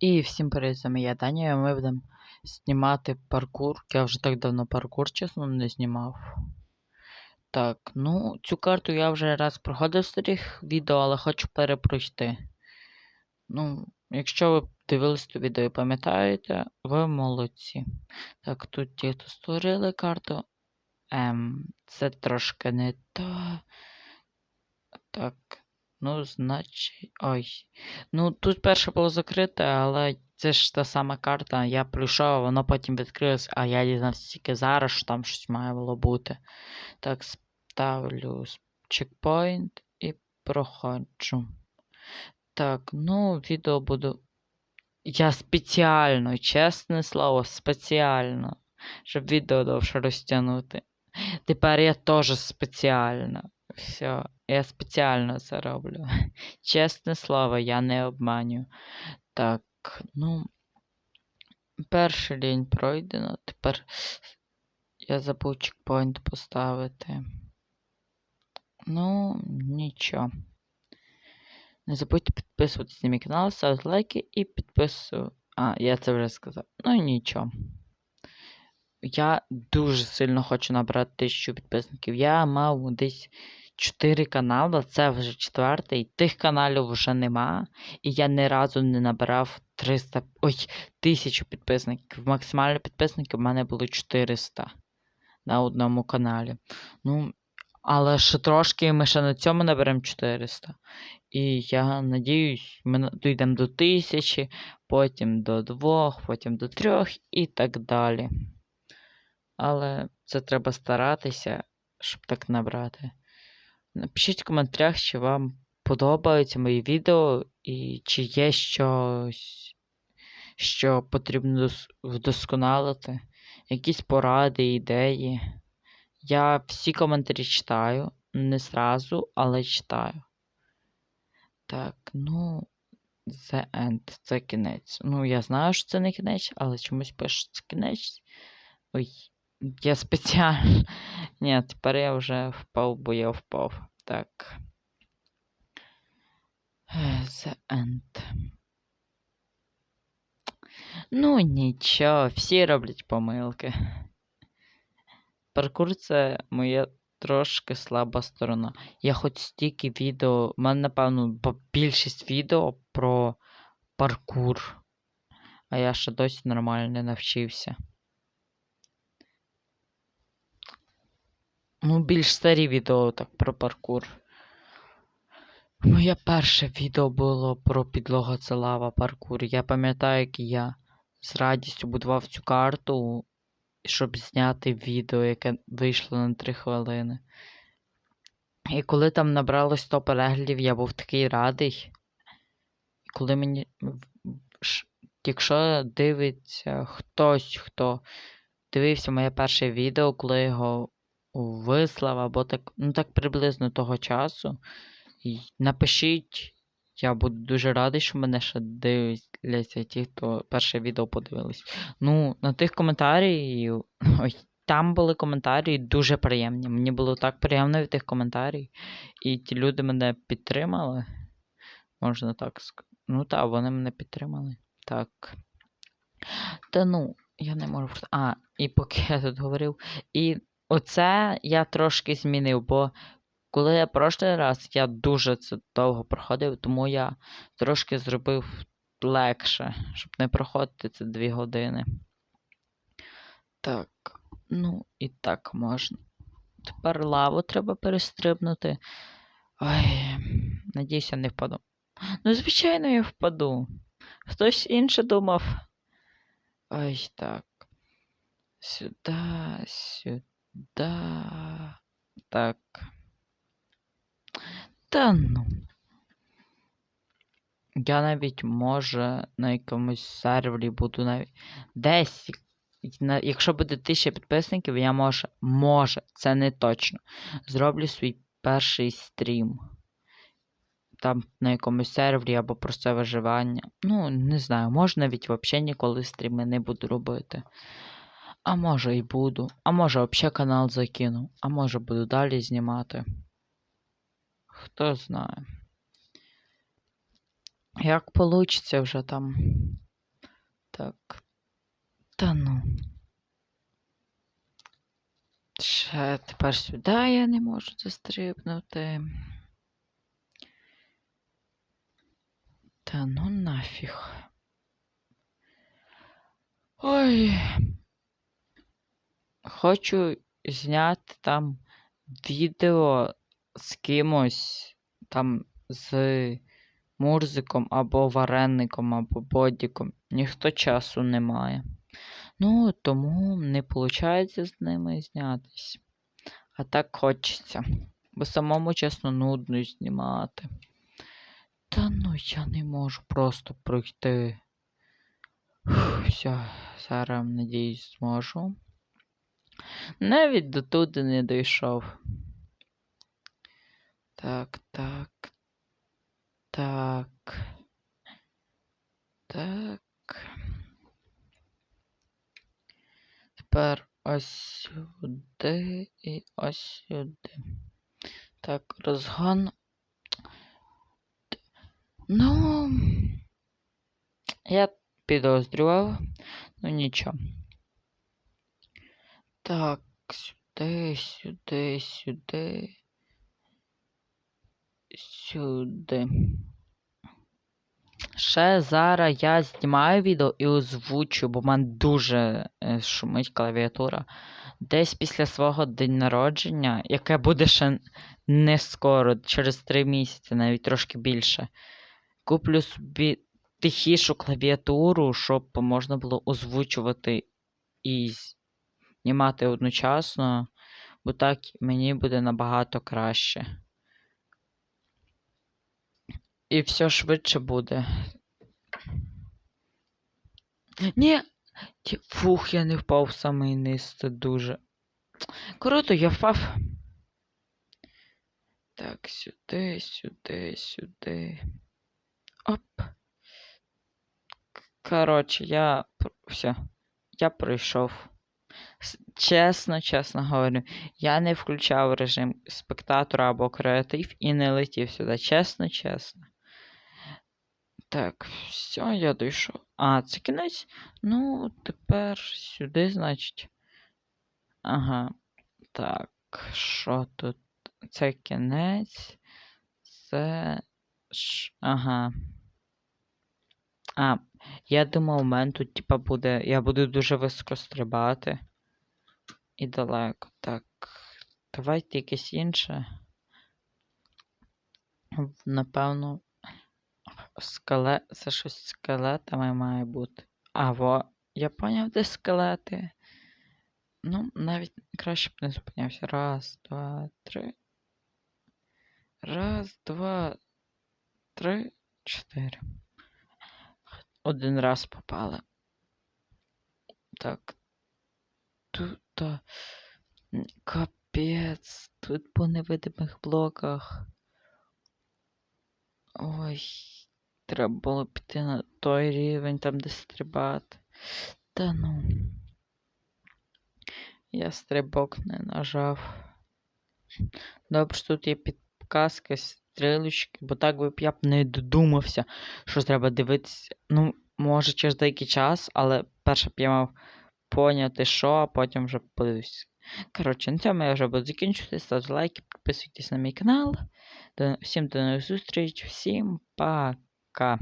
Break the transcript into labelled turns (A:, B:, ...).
A: І всім привіт, з вами я Даня, і ми будемо знімати паркур. Я вже так давно паркур, чесно, не знімав. Так, ну, цю карту я вже раз проходив в старих відео, але хочу перепройти. Ну, якщо ви дивились то відео і пам'ятаєте, ви молодці. Так, тут ті, хто створили карту. Ем, це трошки не та. Так. Ну, значить. Ой. Ну, тут перше було закрите, але це ж та сама карта. Я прийшов, воно потім відкрилось, а я дізнався тільки зараз, що там щось має було бути. Так, ставлю чекпоінт і проходжу. Так, ну, відео буду. Я спеціально, чесне слово, спеціально, щоб відео довше розтягнути. Тепер я теж спеціально. Все, я спеціально це роблю. Чесне слово, я не обманю. Так, ну. Перший день пройдено. Тепер я забув чекпоінт поставити. Ну, нічого. Не забудьте підписуватися на мій канал, ставити лайки і підписувати. А, я це вже сказав. Ну нічого. Я дуже сильно хочу набрати тисячу підписників. Я мав десь 4 канали, це вже четвертий. Тих каналів вже нема. І я ні разу не набрав 300. Ой, 1000 підписників. Максимально підписників в мене було 400 на одному каналі. Ну, але ще трошки ми ще на цьому наберемо 400. І я надіюсь, ми дійдемо до 1000, потім до 2, потім до 3 і так далі. Але це треба старатися, щоб так набрати. Напишіть в коментарях, чи вам подобаються мої відео, і чи є щось, що потрібно вдосконалити, якісь поради, ідеї. Я всі коментарі читаю, не зразу, але читаю. Так, ну, The End, це кінець. Ну, я знаю, що це не кінець, але чомусь пише, це кінець. Ой, я спеціально. Ні, тепер я вже впав, бо я впав. Так. Е, The End. Ну, нічого, всі роблять помилки. Паркур це моя трошки слаба сторона. Я хоч стільки відео. У мене, напевно, більшість відео про паркур. А я ще досі нормально не навчився. Ну, більш старі відео так про паркур. Моє перше відео було про підлога це лава паркур. Я пам'ятаю, як я з радістю будував цю карту, щоб зняти відео, яке вийшло на 3 хвилини. І коли там набралось 100 переглядів, я був такий радий. І коли мені. Якщо дивиться хтось, хто дивився моє перше відео, коли його вислав, або так, ну так приблизно того часу. І напишіть, я буду дуже радий, що мене ще дивляться ті, хто перше відео подивились. Ну, на тих коментарів. Ой, там були коментарі дуже приємні. Мені було так приємно від тих коментарів. І ті люди мене підтримали. Можна так сказати. Ну так, вони мене підтримали. Так. Та ну, я не можу. А, і поки я тут говорив. І оце я трошки змінив, бо коли я прошлий раз, я дуже це довго проходив, тому я трошки зробив легше, щоб не проходити це дві години. Так, ну і так можна. Тепер лаву треба перестрибнути. Ой, надіюся, не впаду. Ну, звичайно, я впаду. Хтось інше думав. Ой, так. Сюда, сюда. Так. Та ну. Я навіть може на якомусь сервері буду навіть десь. Якщо буде 1000 підписників, я може, може, це не точно. Зроблю свій перший стрім. Там на якомусь сервері або просто виживання. Ну, не знаю, може навіть взагалі ніколи стріми не буду робити. А може і буду. А може взагалі канал закину. А може буду далі знімати. Хто знає. Як получиться вже там. Так. Та ну. Ще тепер сюди я не можу застрибнути. Та ну нафіг. Ой. Хочу зняти там відео з кимось там з Мурзиком або вареником, або бодіком. Ніхто часу не має. Ну, тому не виходить з ними знятись. А так хочеться. Бо самому, чесно, нудно знімати. Та ну я не можу просто пройти. Все, зараз, надіюсь, зможу. Навіть до туди не дійшов. Так, так. Так. Так. Тепер ось сюди і ось сюди. Так, розгон. Ну. Я підозрював, ну нічого. Так, сюди, сюди, сюди. Сюди. Ще зараз я знімаю відео і озвучу, бо в мене дуже е, шумить клавіатура. Десь після свого день народження, яке буде ще не скоро, через 3 місяці, навіть трошки більше. Куплю собі тихішу клавіатуру, щоб можна було озвучувати і знімати одночасно, бо так мені буде набагато краще. І все швидше буде. Ні! Фух, я не впав в самий низ, це дуже. Круто, я впав. Так, сюди, сюди, сюди. Оп. Коротше, я. Все. Я пройшов. Чесно, чесно говорю, я не включав режим спектатора або креатив і не летів сюди. Чесно, чесно. Так, все, я дійшов. А, це кінець. Ну, тепер сюди, значить. Ага. Так, що тут? Це кінець. Це. Ага. А, я думав, у мене тут, типа, буде. Я буду дуже високо стрибати. І далеко. Так. Давайте якесь інше. Напевно. Скелет. Це щось з скелетами має бути. А, во. Я поняв, де скелети. Ну, навіть краще б не зупинявся. Раз, два, три. Раз, два, три, чотири. Один раз попали. Так. Тут. Капець. Тут по невидимих блоках. Ой. Треба було піти на той рівень, там де стрибати. Та ну. Я стрибок не нажав. Добре, що тут є підказки, стрілочки, бо так би я б не додумався, що треба дивитися. Ну, може, через деякий час, але перше б я мав поняти, що, а потім вже подивлюсь. Коротше, на цьому я вже буду закінчувати. Ставте лайки, підписуйтесь на мій канал. Всім до нових зустріч, всім пока.